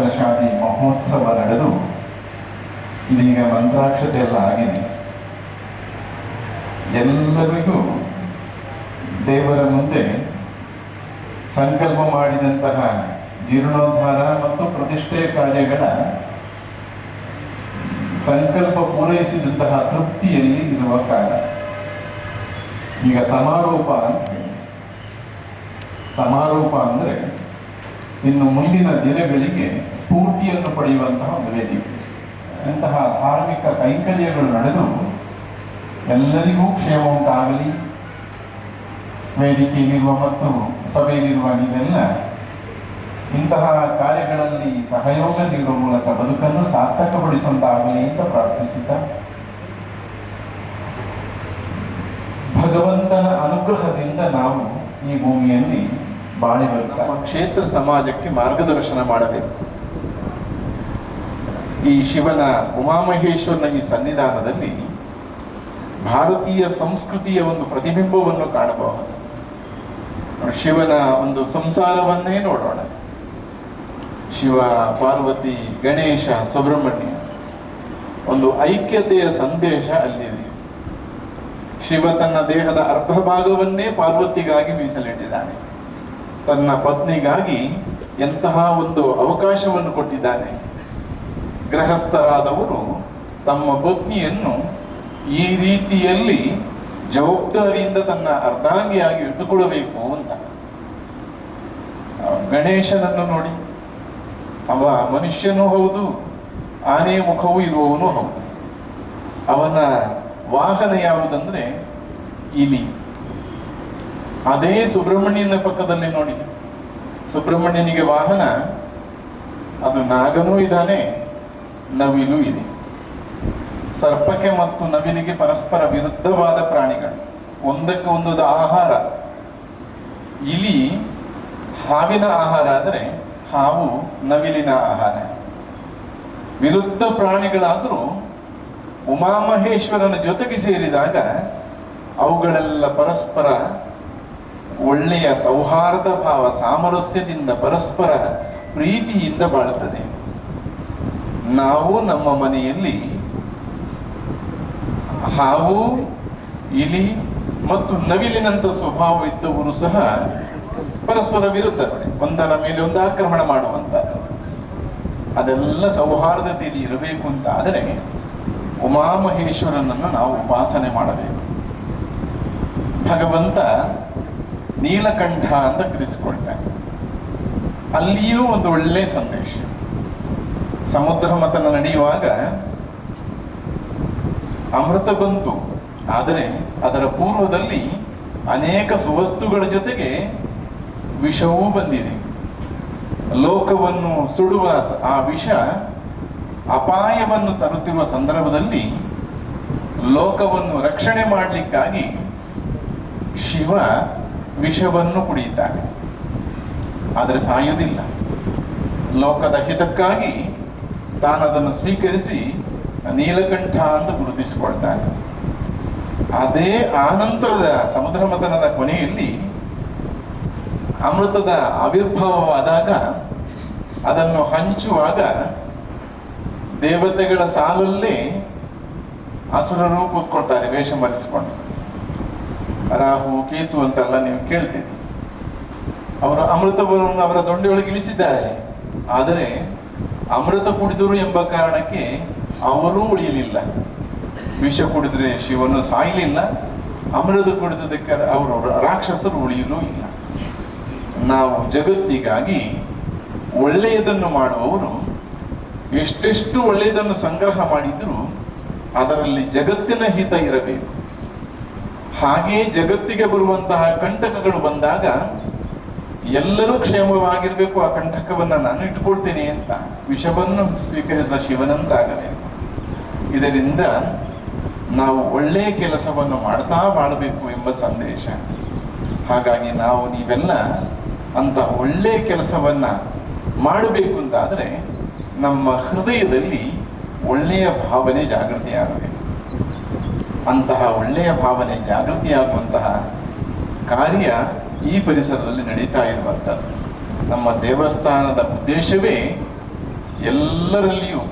ಬ್ರಹ್ಮಕಲಶಾದಿ ಮಹೋತ್ಸವ ನಡೆದು ಇದೀಗ ಮಂತ್ರಾಕ್ಷತೆ ಎಲ್ಲ ಆಗಿದೆ. ಎಲ್ಲರಿಗೂ ದೇವರ ಮುಂದೆ ಸಂಕಲ್ಪ ಮಾಡಿದಂತಹ ಜೀರ್ಣೋದ್ಧಾರ ಮತ್ತು ಪ್ರತಿಷ್ಠೆ ಕಾರ್ಯಗಳ ಸಂಕಲ್ಪ ಪೂರೈಸಿದಂತಹ ತೃಪ್ತಿಯಲ್ಲಿ ಇರುವ ಕಾಲ. ಈಗ ಸಮಾರೋಪ ಸಮಾರೋಪ ಅಂದರೆ ಇನ್ನು ಮುಂದಿನ ದಿನಗಳಿಗೆ ಸ್ಫೂರ್ತಿಯನ್ನು ಪಡೆಯುವಂತಹ ಒಂದು ವೇದಿಕೆ ಇಂತಹ ಧಾರ್ಮಿಕ ಕೈಂಕರ್ಯಗಳು ನಡೆದು ಎಲ್ಲರಿಗೂ ಕ್ಷೇಮ ಉಂಟಾಗಲಿ. ವೇದಿಕೆಯಲ್ಲಿರುವ ಮತ್ತು ಸಭೆಯಲ್ಲಿರುವ ನೀವೆಲ್ಲ ಇಂತಹ ಕಾರ್ಯಗಳಲ್ಲಿ ಸಹಯೋಗ ನೀಡುವ ಮೂಲಕ ಬದುಕನ್ನು ಸಾರ್ಥಕಗೊಳಿಸುವಂತಾಗಲಿ ಅಂತ ಪ್ರಾರ್ಥಿಸಿದ ಭಗವಂತನ ಅನುಗ್ರಹದಿಂದ ನಾವು ಈ ಭೂಮಿಯಲ್ಲಿ ಬಾಳಿ ನಮ್ಮ ಕ್ಷೇತ್ರ ಸಮಾಜಕ್ಕೆ ಮಾರ್ಗದರ್ಶನ ಮಾಡಬೇಕು. ಈ ಶಿವನ ಉಮಾಮಹೇಶ್ವರನ ಈ ಸನ್ನಿಧಾನದಲ್ಲಿ ಭಾರತೀಯ ಸಂಸ್ಕೃತಿಯ ಒಂದು ಪ್ರತಿಬಿಂಬವನ್ನು ಕಾಣಬಹುದು. ಶಿವನ ಒಂದು ಸಂಸಾರವನ್ನೇ ನೋಡೋಣ. ಶಿವ, ಪಾರ್ವತಿ, ಗಣೇಶ, ಸುಬ್ರಹ್ಮಣ್ಯ, ಒಂದು ಐಕ್ಯತೆಯ ಸಂದೇಶ ಅಲ್ಲಿದೆ. ಶಿವ ತನ್ನ ದೇಹದ ಅರ್ಧ ಭಾಗವನ್ನೇ ಪಾರ್ವತಿಗಾಗಿ ಮೀಸಲಿಟ್ಟಿದ್ದಾನೆ. ತನ್ನ ಪತ್ನಿಗಾಗಿ ಎಂತಹ ಒಂದು ಅವಕಾಶವನ್ನು ಕೊಟ್ಟಿದ್ದಾನೆ. ಗೃಹಸ್ಥರಾದವರು ತಮ್ಮ ಪತ್ನಿಯನ್ನು ಈ ರೀತಿಯಲ್ಲಿ ಜವಾಬ್ದಾರಿಯಿಂದ ತನ್ನ ಅರ್ಧಾಂಗಿಯಾಗಿ ಇಟ್ಟುಕೊಳ್ಳಬೇಕು ಅಂತ. ಗಣೇಶನನ್ನು ನೋಡಿ, ಅವ ಮನುಷ್ಯನೂ ಹೌದು, ಆನೆ ಮುಖವೂ ಇರುವವನು ಹೌದು. ಅವನ ವಾಹನ ಯಾವುದಂದ್ರೆ, ಇಲಿ. ಅದೇ ಸುಬ್ರಹ್ಮಣ್ಯನ ಪಕ್ಕದಲ್ಲಿ ನೋಡಿ. ಸುಬ್ರಹ್ಮಣ್ಯನಿಗೆ ವಾಹನ, ಅದು ನಾಗನೂ ಇದ್ದಾನೆ, ನವಿಲು ಇದೆ. ಸರ್ಪಕ್ಕೆ ಮತ್ತು ನವಿಲಿಗೆ ಪರಸ್ಪರ ವಿರುದ್ಧವಾದ ಪ್ರಾಣಿಗಳು. ಒಂದಕ್ಕೆ ಒಂದೊಂದು ಆಹಾರ. ಇಲಿ ಹಾವಿನ ಆಹಾರ ಆದರೆ ಹಾವು ನವಿಲಿನ ಆಹಾರ. ವಿರುದ್ಧ ಪ್ರಾಣಿಗಳಾದರೂ ಉಮಾಮಹೇಶ್ವರನ ಜೊತೆಗೆ ಸೇರಿದಾಗ ಅವುಗಳೆಲ್ಲ ಪರಸ್ಪರ ಒಳ್ಳೆಯ ಸೌಹಾರ್ದ ಭಾವ ಸಾಮರಸ್ಯದಿಂದ ಪರಸ್ಪರ ಪ್ರೀತಿಯಿಂದ ಬಾಳುತ್ತದೆ. ನಾವು ನಮ್ಮ ಮನೆಯಲ್ಲಿ ಹಾವು, ಇಲಿ ಮತ್ತು ನವಿಲಿನಂತ ಸ್ವಭಾವ ಇದ್ದವರು ಸಹ ಪರಸ್ಪರ ವಿರುದ್ಧತೆ ಒಂದರ ಮೇಲೆ ಒಂದು ಆಕ್ರಮಣ ಮಾಡುವಂತ. ಅದೆಲ್ಲ ಸೌಹಾರ್ದತೆಯಲ್ಲಿ ಇರಬೇಕು ಅಂತ ಆದರೆ ಉಮಾಮಹೇಶ್ವರನನ್ನು ನಾವು ಉಪಾಸನೆ ಮಾಡಬೇಕು. ಭಗವಂತ ನೀಲಕಂಠ ಅಂತ ಕರೆಸಿಕೊಳ್ತಾನೆ ಅಲ್ಲಿಯೂ ಒಂದು ಒಳ್ಳೆಯ ಸಂದೇಶ. ಸಮುದ್ರ ಮತನ ನಡೆಯುವಾಗ ಅಮೃತ ಬಂತು. ಆದರೆ ಅದರ ಪೂರ್ವದಲ್ಲಿ ಅನೇಕ ಸುವಸ್ತುಗಳ ಜೊತೆಗೆ ವಿಷವೂ ಬಂದಿದೆ. ಲೋಕವನ್ನು ಸುಡುವ ಆ ವಿಷ ಅಪಾಯವನ್ನು ತರುತ್ತಿರುವ ಸಂದರ್ಭದಲ್ಲಿ ಲೋಕವನ್ನು ರಕ್ಷಣೆ ಮಾಡಲಿಕ್ಕಾಗಿ ಶಿವ ವಿಷವನ್ನು ಕುಡಿಯುತ್ತಾನೆ ಆದರೆ ಸಾಯುವುದಿಲ್ಲ. ಲೋಕದ ಹಿತಕ್ಕಾಗಿ ತಾನದನ್ನು ಸ್ವೀಕರಿಸಿ ನೀಲಕಂಠ ಅಂತ ಗುರುತಿಸಿಕೊಳ್ತಾನೆ. ಅದೇ ಆನಂತರದ ಸಮುದ್ರ ಮತನದ ಕೊನೆಯಲ್ಲಿ ಅಮೃತದ ಆವಿರ್ಭಾವವಾದಾಗ ಅದನ್ನು ಹಂಚುವಾಗ ದೇವತೆಗಳ ಸಾಲಲ್ಲೇ ಅಸುರರು ಕೂತ್ಕೊಳ್ತಾರೆ, ವೇಷ ಮರೆಸಿಕೊಂಡು ರಾಹು, ಕೇತು ಅಂತೆಲ್ಲ ನೀವು ಕೇಳ್ತೀರಿ ಅವರು ಅಮೃತವನ್ನು ಅವರ ದೊಂಡೆಯೊಳಗೆ ಇಳಿಸಿದ್ದಾರೆ. ಆದರೆ ಅಮೃತ ಕುಡಿದರು ಎಂಬ ಕಾರಣಕ್ಕೆ ಅವರೂ ಉಳಿಯಲಿಲ್ಲ. ವಿಷ ಕುಡಿದ್ರೆ ಶಿವನು ಸಾಯಲಿಲ್ಲ. ಅಮೃತ ಕುಡಿದಕ್ಕೆ ಅವರು ರಾಕ್ಷಸರು ಉಳಿಯಲೂ ಇಲ್ಲ. ನಾವು ಜಗತ್ತಿಗಾಗಿ ಒಳ್ಳೆಯದನ್ನು ಮಾಡುವವರು, ಎಷ್ಟೆಷ್ಟು ಒಳ್ಳೆಯದನ್ನು ಸಂಗ್ರಹ ಮಾಡಿದರೂ ಅದರಲ್ಲಿ ಜಗತ್ತಿನ ಹಿತ ಇರಬೇಕು. ಹಾಗೆ ಜಗತ್ತಿಗೆ ಬರುವಂತಹ ಕಂಟಕಗಳು ಬಂದಾಗ ಎಲ್ಲರೂ ಕ್ಷೇಮವಾಗಿರ್ಬೇಕು, ಆ ಕಂಟಕವನ್ನ ನಾನು ಇಟ್ಕೊಳ್ತೇನೆ ಅಂತ ವಿಷವನ್ನು ಸ್ವೀಕರಿಸಿದ ಶಿವನಂತಾಗಬೇಕು ಇದರಿಂದ ನಾವು ಒಳ್ಳೆಯ ಕೆಲಸವನ್ನು ಮಾಡ್ತಾ ಬಾಳಬೇಕು ಎಂಬ ಸಂದೇಶ. ಹಾಗಾಗಿ ನಾವು ನೀವೆಲ್ಲ ಅಂತ ಒಳ್ಳೆಯ ಕೆಲಸವನ್ನ ಮಾಡಬೇಕು ಅಂತಾದರೆ ನಮ್ಮ ಹೃದಯದಲ್ಲಿ ಒಳ್ಳೆಯ ಭಾವನೆ ಜಾಗೃತಿಯಾಗಬೇಕು. ಅಂತಹ ಒಳ್ಳೆಯ ಭಾವನೆ, ಜಾಗೃತಿಯಾಗುವಂತಹ ಕಾರ್ಯ ಈ ಪರಿಸರದಲ್ಲಿ ನಡೀತಾ ಇರುವಂಥದ್ದು. ನಮ್ಮ ದೇವಸ್ಥಾನದ ಉದ್ದೇಶವೇ ಎಲ್ಲರಲ್ಲಿಯೂ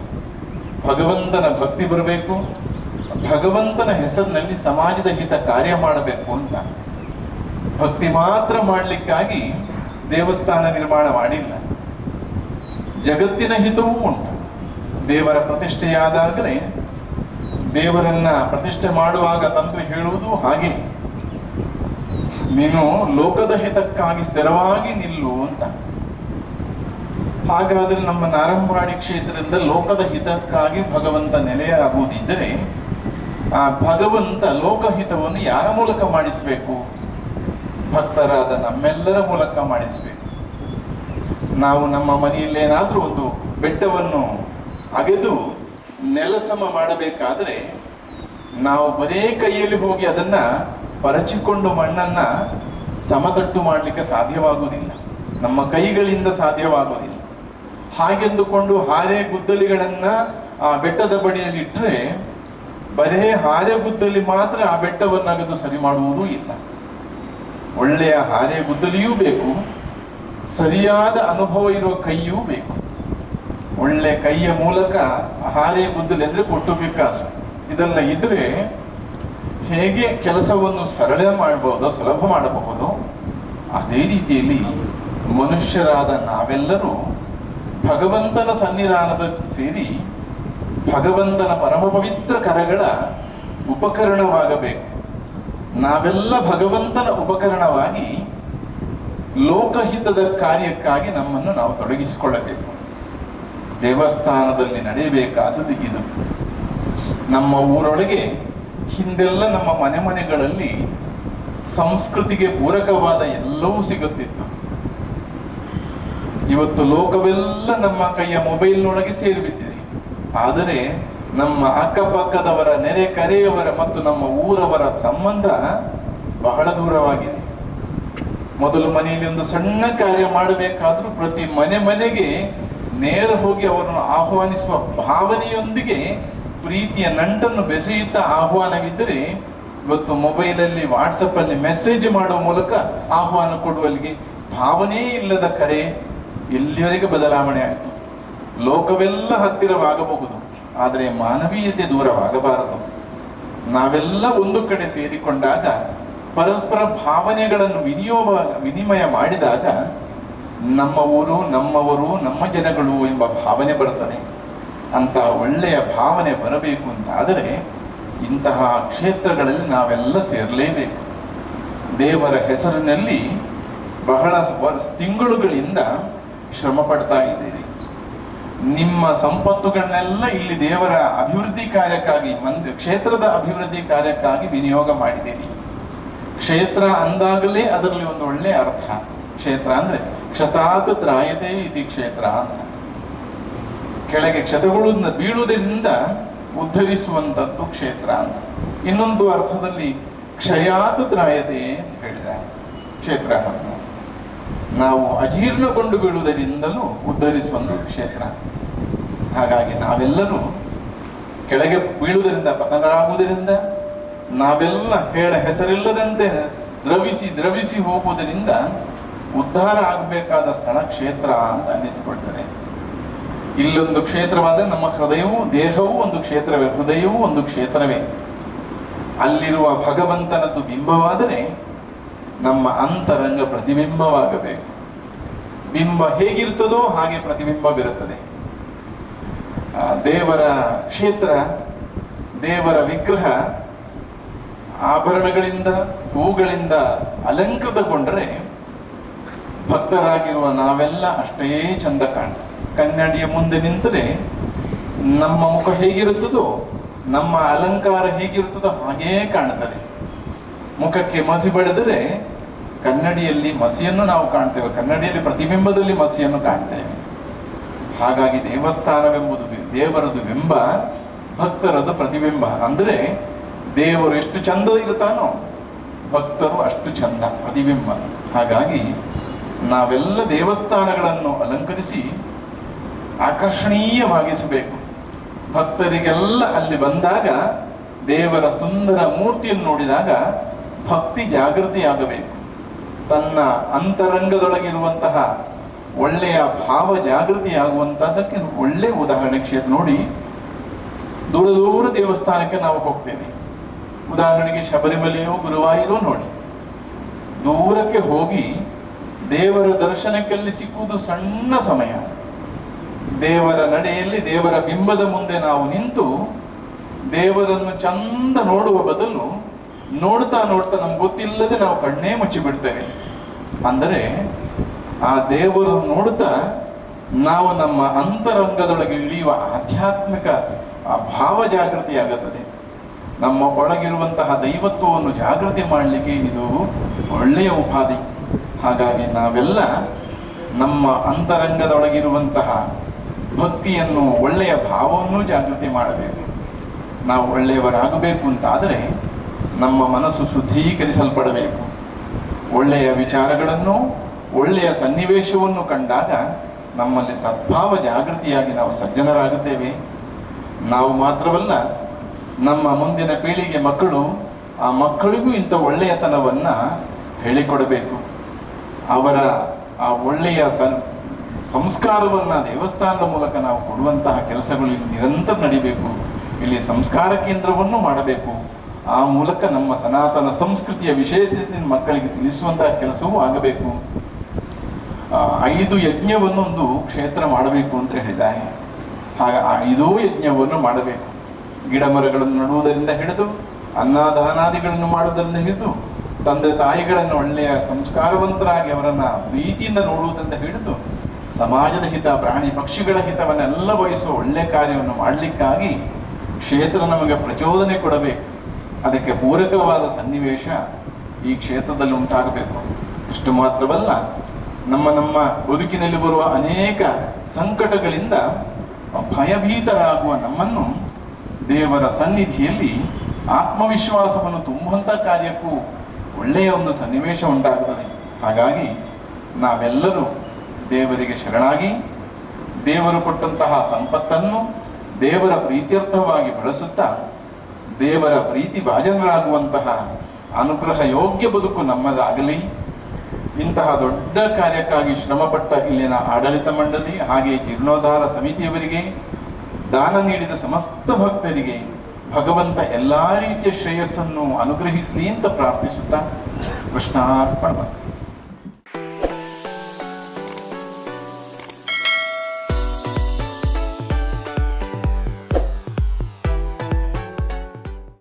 ಭಗವಂತನ ಭಕ್ತಿ ಬರಬೇಕು, ಭಗವಂತನ ಹೆಸರಿನಲ್ಲಿ ಸಮಾಜದ ಹಿತ ಕಾರ್ಯ ಮಾಡಬೇಕು ಅಂತ. ಭಕ್ತಿ ಮಾತ್ರ ಮಾಡಲಿಕ್ಕಾಗಿ ದೇವಸ್ಥಾನ ನಿರ್ಮಾಣ ಮಾಡಿಲ್ಲ. ಜಗತ್ತಿನ ಹಿತವೂ ಉಂಟು. ದೇವರ ಪ್ರತಿಷ್ಠೆಯಾದಾಗಲೇ ದೇವರನ್ನ ಪ್ರತಿಷ್ಠೆ ಮಾಡುವಾಗ ತಂತ್ರ ಹೇಳುವುದು ಹಾಗೆ. ನೀನು ಲೋಕದ ಹಿತಕ್ಕಾಗಿ ಸ್ಥಿರವಾಗಿ ನಿಲ್ಲು ಅಂತ. ಹಾಗಾದ್ರೆ ನಮ್ಮ ನಾರಂಬಾಡಿ ಕ್ಷೇತ್ರದಿಂದ ಲೋಕದ ಹಿತಕ್ಕಾಗಿ ಭಗವಂತ ನೆಲೆಯಾಗುವುದಿದ್ದರೆ, ಆ ಭಗವಂತ ಲೋಕಹಿತವನ್ನು ಯಾರ ಮೂಲಕ ಮಾಡಿಸಬೇಕು? ಭಕ್ತರಾದ ನಮ್ಮೆಲ್ಲರ ಮೂಲಕ ಮಾಡಿಸಬೇಕು. ನಾವು ನಮ್ಮ ಮನೆಯಲ್ಲೇನಾದ್ರೂ ಒಂದು ಬೆಟ್ಟವನ್ನು ಅಗೆದು ನೆಲಸಮ ಮಾಡಬೇಕಾದ್ರೆ ನಾವು ಬರೇ ಕೈಯಲ್ಲಿ ಹೋಗಿ ಅದನ್ನ ಪರಚಿಕೊಂಡು ಮಣ್ಣನ್ನ ಸಮತಟ್ಟು ಮಾಡಲಿಕ್ಕೆ ಸಾಧ್ಯವಾಗುವುದಿಲ್ಲ. ನಮ್ಮ ಕೈಗಳಿಂದ ಸಾಧ್ಯವಾಗುವುದಿಲ್ಲ. ಹಾಗೆಂದುಕೊಂಡು ಹಾರೆ ಗುದ್ದಲಿಗಳನ್ನ ಆ ಬೆಟ್ಟದ ಬಡಿಯಲ್ಲಿ ಇಟ್ಟರೆ ಬರೇ ಹಾರೆ ಗುದ್ದಲಿ ಮಾತ್ರ ಆ ಬೆಟ್ಟವನ್ನಗದು ಸರಿ ಮಾಡುವುದೂ ಇಲ್ಲ. ಒಳ್ಳೆಯ ಹಾರೆ ಗುದ್ದಲಿಯೂ ಬೇಕು. ಸರಿಯಾದ ಅನುಭವ ಇರುವ ಕೈಯೂ ಬೇಕು. ಒಳ್ಳೆ ಕೈಯ ಮೂಲಕ ಹಾಲಿ ಗುದ್ದಲಿ ಅಂದ್ರೆ ಕೊಟ್ಟು ವಿಕಾಸ ಇದೆಲ್ಲ ಇದ್ರೆ ಹೇಗೆ ಕೆಲಸವನ್ನು ಸರಳ ಮಾಡಬಹುದು ಸುಲಭ ಮಾಡಬಹುದು, ಅದೇ ರೀತಿಯಲ್ಲಿ ಮನುಷ್ಯರಾದ ನಾವೆಲ್ಲರೂ ಭಗವಂತನ ಸನ್ನಿಧಾನದ ಸೇರಿ ಭಗವಂತನ ಪರಮ ಪವಿತ್ರ ಕರಗಳ ಉಪಕರಣವಾಗಬೇಕು. ನಾವೆಲ್ಲ ಭಗವಂತನ ಉಪಕರಣವಾಗಿ ಲೋಕಹಿತದ ಕಾರ್ಯಕ್ಕಾಗಿ ನಮ್ಮನ್ನು ನಾವು ತೊಡಗಿಸಿಕೊಳ್ಳಬೇಕು. ದೇವಸ್ಥಾನದಲ್ಲಿ ನಡೆಯಬೇಕಾದದ್ದು ಇದು. ನಮ್ಮ ಊರೊಳಗೆ ಹಿಂದೆಲ್ಲ ನಮ್ಮ ಮನೆ ಮನೆಗಳಲ್ಲಿ ಸಂಸ್ಕೃತಿಗೆ ಪೂರಕವಾದ ಎಲ್ಲವೂ ಸಿಗುತ್ತಿತ್ತು. ಇವತ್ತು ಲೋಕವೆಲ್ಲ ನಮ್ಮ ಕೈಯ ಮೊಬೈಲ್ನೊಳಗೆ ಸೇರಿಬಿಟ್ಟಿದೆ. ಆದರೆ ನಮ್ಮ ಅಕ್ಕಪಕ್ಕದವರ ನೆರೆ ಕರೆಯವರ ಮತ್ತು ನಮ್ಮ ಊರವರ ಸಂಬಂಧ ಬಹಳ ದೂರವಾಗಿದೆ. ಮೊದಲು ಮನೆಯಲ್ಲಿ ಒಂದು ಸಣ್ಣ ಕಾರ್ಯ ಮಾಡಬೇಕಾದ್ರೂ ಪ್ರತಿ ಮನೆ ಮನೆಗೆ ನೇರ ಹೋಗಿ ಅವರನ್ನು ಆಹ್ವಾನಿಸುವ ಭಾವನೆಯೊಂದಿಗೆ ಪ್ರೀತಿಯ ನಂಟನ್ನು ಬೆಸೆಯುತ್ತಾ ಆಹ್ವಾನವಿದ್ದರೆ ಇವತ್ತು ಮೊಬೈಲಲ್ಲಿ, ವಾಟ್ಸಪ್ಪಲ್ಲಿ ಮೆಸೇಜ್ ಮಾಡುವ ಮೂಲಕ ಆಹ್ವಾನ ಕೊಡುವಲ್ಲಿಗೆ ಭಾವನೆ ಇಲ್ಲದ ಕರೆ ಎಲ್ಲಿವರೆಗೆ ಬದಲಾವಣೆ ಆಯಿತು? ಲೋಕವೆಲ್ಲ ಹತ್ತಿರವಾಗಬಹುದು, ಆದರೆ ಮಾನವೀಯತೆ ದೂರವಾಗಬಾರದು. ನಾವೆಲ್ಲ ಒಂದು ಕಡೆ ಸೇರಿಕೊಂಡಾಗ ಪರಸ್ಪರ ಭಾವನೆಗಳನ್ನು ವಿನಿಯೋಗ, ವಿನಿಮಯ ಮಾಡಿದಾಗ ನಮ್ಮ ಊರು, ನಮ್ಮವರು, ನಮ್ಮ ಜನಗಳು ಎಂಬ ಭಾವನೆ ಬರುತ್ತದೆ. ಅಂತ ಒಳ್ಳೆಯ ಭಾವನೆ ಬರಬೇಕು ಅಂತ ಆದರೆ ಇಂತಹ ಕ್ಷೇತ್ರಗಳಲ್ಲಿ ನಾವೆಲ್ಲ ಸೇರಲೇಬೇಕು. ದೇವರ ಹೆಸರಿನಲ್ಲಿ ಬಹಳ ತಿಂಗಳುಗಳಿಂದ ಶ್ರಮ ಪಡ್ತಾ ಇದ್ದೀರಿ. ನಿಮ್ಮ ಸಂಪತ್ತುಗಳನ್ನೆಲ್ಲ ಇಲ್ಲಿ ದೇವರ ಅಭಿವೃದ್ಧಿ ಕಾರ್ಯಕ್ಕಾಗಿ ಒಂದು ಕ್ಷೇತ್ರದ ಅಭಿವೃದ್ಧಿ ಕಾರ್ಯಕ್ಕಾಗಿ ವಿನಿಯೋಗ ಮಾಡಿದ್ದೀರಿ. ಕ್ಷೇತ್ರ ಅಂದಾಗಲೇ ಅದರಲ್ಲಿ ಒಂದು ಒಳ್ಳೆಯ ಅರ್ಥ. ಕ್ಷೇತ್ರ ಅಂದ್ರೆ ಕ್ಷತಾತ್ ತ್ರಾಯತೆ ಇತಿ ಕ್ಷೇತ್ರ ಕೆಳಗೆ ಕ್ಷತಗಳು ಬೀಳುವುದರಿಂದ ಉದ್ಧರಿಸುವಂಥದ್ದು ಕ್ಷೇತ್ರ ಅಂತ. ಇನ್ನೊಂದು ಅರ್ಥದಲ್ಲಿ ಕ್ಷಯಾತ್ ತ್ರಾಯತೆ ಅಂತ ಹೇಳಿದ. ಕ್ಷೇತ್ರ. ನಾವು ಅಜೀರ್ಣಗೊಂಡು ಬೀಳುವುದರಿಂದಲೂ ಉದ್ಧರಿಸುವಂತ ಕ್ಷೇತ್ರ. ಹಾಗಾಗಿ ನಾವೆಲ್ಲರೂ ಕೆಳಗೆ ಬೀಳುವುದರಿಂದ ಪತನರಾಗುವುದರಿಂದ ನಾವೆಲ್ಲ ಹೇಳ ಹೆಸರಿಲ್ಲದಂತೆ ದ್ರವಿಸಿ ದ್ರವಿಸಿ ಹೋಗುವುದರಿಂದ ಉದ್ಧಾರ ಆಗಬೇಕಾದ ಸ್ಥಳ ಕ್ಷೇತ್ರ ಅಂತ ಅನ್ನಿಸ್ಕೊಳ್ತದೆ. ಇಲ್ಲೊಂದು ಕ್ಷೇತ್ರವಾದರೆ ನಮ್ಮ ಹೃದಯವೂ, ದೇಹವೂ ಒಂದು ಕ್ಷೇತ್ರವೇ, ಹೃದಯವೂ ಒಂದು ಕ್ಷೇತ್ರವೇ. ಅಲ್ಲಿರುವ ಭಗವಂತನದ್ದು ಬಿಂಬವಾದರೆ ನಮ್ಮ ಅಂತರಂಗ ಪ್ರತಿಬಿಂಬವಾಗಬೇಕು. ಬಿಂಬ ಹೇಗಿರ್ತದೋ ಹಾಗೆ ಪ್ರತಿಬಿಂಬವಿರುತ್ತದೆ ಬಿರುತ್ತದೆ. ದೇವರ ಕ್ಷೇತ್ರ, ದೇವರ ವಿಗ್ರಹ ಆಭರಣಗಳಿಂದ, ಹೂಗಳಿಂದ ಅಲಂಕೃತಗೊಂಡರೆ ಭಕ್ತರಾಗಿರುವ ನಾವೆಲ್ಲ ಅಷ್ಟೇ ಚಂದ ಕಾಣ್ತ ಕನ್ನಡಿಯ ಮುಂದೆ ನಿಂತರೆ ನಮ್ಮ ಮುಖ ಹೇಗಿರುತ್ತದೋ, ನಮ್ಮ ಅಲಂಕಾರ ಹೇಗಿರುತ್ತದೋ ಹಾಗೇ ಕಾಣುತ್ತದೆ. ಮುಖಕ್ಕೆ ಮಸಿ ಬಡಿದರೆ ಕನ್ನಡಿಯಲ್ಲಿ ಮಸಿಯನ್ನು ನಾವು ಕಾಣ್ತೇವೆ, ಕನ್ನಡಿಯಲ್ಲಿ ಪ್ರತಿಬಿಂಬದಲ್ಲಿ ಮಸಿಯನ್ನು ಕಾಣ್ತೇವೆ. ಹಾಗಾಗಿ ದೇವಸ್ಥಾನವೆಂಬುದು ದೇವರದು ಬಿಂಬ, ಭಕ್ತರದು ಪ್ರತಿಬಿಂಬ. ಅಂದರೆ ದೇವರು ಎಷ್ಟು ಚಂದ ಇರುತ್ತಾನೋ, ಭಕ್ತರು ಅಷ್ಟು ಚಂದ ಪ್ರತಿಬಿಂಬ. ಹಾಗಾಗಿ ನಾವೆಲ್ಲ ದೇವಸ್ಥಾನಗಳನ್ನು ಅಲಂಕರಿಸಿ ಆಕರ್ಷಣೀಯವಾಗಿಸಬೇಕು. ಭಕ್ತರಿಗೆಲ್ಲ ಅಲ್ಲಿ ಬಂದಾಗ, ದೇವರ ಸುಂದರ ಮೂರ್ತಿಯನ್ನು ನೋಡಿದಾಗ ಭಕ್ತಿ ಜಾಗೃತಿಯಾಗಬೇಕು. ತನ್ನ ಅಂತರಂಗದೊಳಗಿರುವಂತಹ ಒಳ್ಳೆಯ ಭಾವ ಜಾಗೃತಿ ಒಳ್ಳೆಯ ಒಳ್ಳೆ ಉದಾಹರಣೆ ಕ್ಷೇತ್ರ ನೋಡಿ, ದೂರ ದೂರ ದೇವಸ್ಥಾನಕ್ಕೆ ನಾವು ಹೋಗ್ತೇವೆ. ಉದಾಹರಣೆಗೆ ಶಬರಿಮಲೆಯೋ, ಗುರುವಾಯಿರೋ ನೋಡಿ. ದೂರಕ್ಕೆ ಹೋಗಿ ದೇವರ ದರ್ಶನಕ್ಕೆಲ್ಲಿ ಸಿಕ್ಕುವುದು ಸಣ್ಣ ಸಮಯ. ದೇವರ ನಡೆಯಲ್ಲಿ ದೇವರ ಬಿಂಬದ ಮುಂದೆ ನಾವು ನಿಂತು ದೇವರನ್ನು ಚಂದ ನೋಡುವ ಬದಲು ನೋಡ್ತಾ ನೋಡ್ತಾ ನಮ್ಗೆ ಗೊತ್ತಿಲ್ಲದೆ ನಾವು ಕಣ್ಣೇ ಮುಚ್ಚಿಬಿಡ್ತೇವೆ ಅಂದರೆ ಆ ದೇವರನ್ನು ನೋಡುತ್ತಾ ನಾವು ನಮ್ಮ ಅಂತರಂಗದೊಳಗೆ ಇಳಿಯುವ ಆಧ್ಯಾತ್ಮಿಕ ಆ ಭಾವ ಜಾಗೃತಿ ಆಗುತ್ತದೆ ನಮ್ಮ ಒಳಗಿರುವಂತಹ ದೈವತ್ವವನ್ನು ಜಾಗೃತಿ ಮಾಡಲಿಕ್ಕೆ ಇದು ಒಳ್ಳೆಯ ಉಪಾಧಿ. ಹಾಗಾಗಿ ನಾವೆಲ್ಲ ನಮ್ಮ ಅಂತರಂಗದೊಳಗಿರುವಂತಹ ಭಕ್ತಿಯನ್ನು, ಒಳ್ಳೆಯ ಭಾವವನ್ನು ಜಾಗೃತಿ ಮಾಡಬೇಕು. ನಾವು ಒಳ್ಳೆಯವರಾಗಬೇಕು ಅಂತಾದರೆ ನಮ್ಮ ಮನಸ್ಸು ಶುದ್ಧೀಕರಿಸಲ್ಪಡಬೇಕು. ಒಳ್ಳೆಯ ವಿಚಾರಗಳನ್ನು, ಒಳ್ಳೆಯ ಸನ್ನಿವೇಶವನ್ನು ಕಂಡಾಗ ನಮ್ಮಲ್ಲಿ ಸದ್ಭಾವ ಜಾಗೃತಿಯಾಗಿ ನಾವು ಸಜ್ಜನರಾಗುತ್ತೇವೆ. ನಾವು ಮಾತ್ರವಲ್ಲ, ನಮ್ಮ ಮುಂದಿನ ಪೀಳಿಗೆ ಮಕ್ಕಳು ಆ ಮಕ್ಕಳಿಗೂ ಇಂಥ ಒಳ್ಳೆಯತನವನ್ನು ಹೇಳಿಕೊಡಬೇಕು. ಅವರ ಆ ಒಳ್ಳೆಯ ಸ, ಸಂಸ್ಕಾರವನ್ನು ದೇವಸ್ಥಾನದ ಮೂಲಕ ನಾವು ಕೊಡುವಂತಹ ಕೆಲಸಗಳು ಇಲ್ಲಿ ನಿರಂತರ ನಡಿಬೇಕು. ಇಲ್ಲಿ ಸಂಸ್ಕಾರ ಕೇಂದ್ರವನ್ನು ಮಾಡಬೇಕು. ಆ ಮೂಲಕ ನಮ್ಮ ಸನಾತನ ಸಂಸ್ಕೃತಿಯ ವಿಶೇಷತೆಯಿಂದ ಮಕ್ಕಳಿಗೆ ತಿಳಿಸುವಂತಹ ಕೆಲಸವೂ ಆಗಬೇಕು. ಐದು ಯಜ್ಞವನ್ನೊಂದು ಕ್ಷೇತ್ರ ಮಾಡಬೇಕು ಅಂತ ಹೇಳಿದ್ದಾರೆ. ಹಾಗೆ ಆ ಐದೂ ಯಜ್ಞವನ್ನು ಮಾಡಬೇಕು. ಗಿಡ ಮರಗಳನ್ನು ನಡುವುದರಿಂದ ಹಿಡಿದು, ಅನ್ನದಾನಾದಿಗಳನ್ನು ಮಾಡುವುದರಿಂದ ಹಿಡಿದು ತಂದೆ ತಾಯಿಗಳನ್ನು ಒಳ್ಳೆಯ ಸಂಸ್ಕಾರವಂತರಾಗಿ ಅವರನ್ನು ಪ್ರೀತಿಯಿಂದ ನೋಡುವುದಂತ ಹಿಡಿದು ಸಮಾಜದ ಹಿತ, ಪ್ರಾಣಿ ಪಕ್ಷಿಗಳ ಹಿತವನ್ನೆಲ್ಲ ವಹಿಸುವ ಒಳ್ಳೆಯ ಕಾರ್ಯವನ್ನು ಮಾಡಲಿಕ್ಕಾಗಿ ಕ್ಷೇತ್ರ ನಮಗೆ ಪ್ರಚೋದನೆ ಕೊಡಬೇಕು. ಅದಕ್ಕೆ ಪೂರಕವಾದ ಸನ್ನಿವೇಶ ಈ ಕ್ಷೇತ್ರದಲ್ಲಿ ಉಂಟಾಗಬೇಕು. ಇಷ್ಟು ಮಾತ್ರವಲ್ಲ, ನಮ್ಮ ನಮ್ಮ ಬದುಕಿನಲ್ಲಿ ಬರುವ ಅನೇಕ ಸಂಕಟಗಳಿಂದ ಭಯಭೀತರಾಗುವ ನಮ್ಮನ್ನು ದೇವರ ಸನ್ನಿಧಿಯಲ್ಲಿ ಆತ್ಮವಿಶ್ವಾಸವನ್ನು ತುಂಬುವಂಥ ಕಾರ್ಯಕ್ಕೂ ಒಳ್ಳೆಯ ಒಂದು ಸನ್ನಿವೇಶ ಉಂಟಾಗ್ತದೆ. ಹಾಗಾಗಿ ನಾವೆಲ್ಲರೂ ದೇವರಿಗೆ ಶರಣಾಗಿ, ದೇವರು ಕೊಟ್ಟಂತಹ ಸಂಪತ್ತನ್ನು ದೇವರ ಪ್ರೀತ್ಯರ್ಥವಾಗಿ ಬಳಸುತ್ತಾ, ದೇವರ ಪ್ರೀತಿ ಭಾಜನರಾಗುವಂತಹ ಅನುಗ್ರಹ ಯೋಗ್ಯ ಬದುಕು ನಮ್ಮದಾಗಲಿ. ಇಂತಹ ದೊಡ್ಡ ಕಾರ್ಯಕ್ಕಾಗಿ ಶ್ರಮಪಟ್ಟ ಇಲ್ಲಿನ ಆಡಳಿತ ಮಂಡಳಿ ಹಾಗೆ ಜೀರ್ಣೋದ್ಧಾರ ಸಮಿತಿಯವರಿಗೆ, ದಾನ ನೀಡಿದ ಸಮಸ್ತ ಭಕ್ತರಿಗೆ ಭಗವಂತ ಎಲ್ಲಾ ರೀತಿಯ ಶ್ರೇಯಸ್ಸನ್ನು ಅನುಗ್ರಹಿಸಲಿ ಅಂತ ಪ್ರಾರ್ಥಿಸುತ್ತಾ ಕೃಷ್ಣಾರ್ಪಣ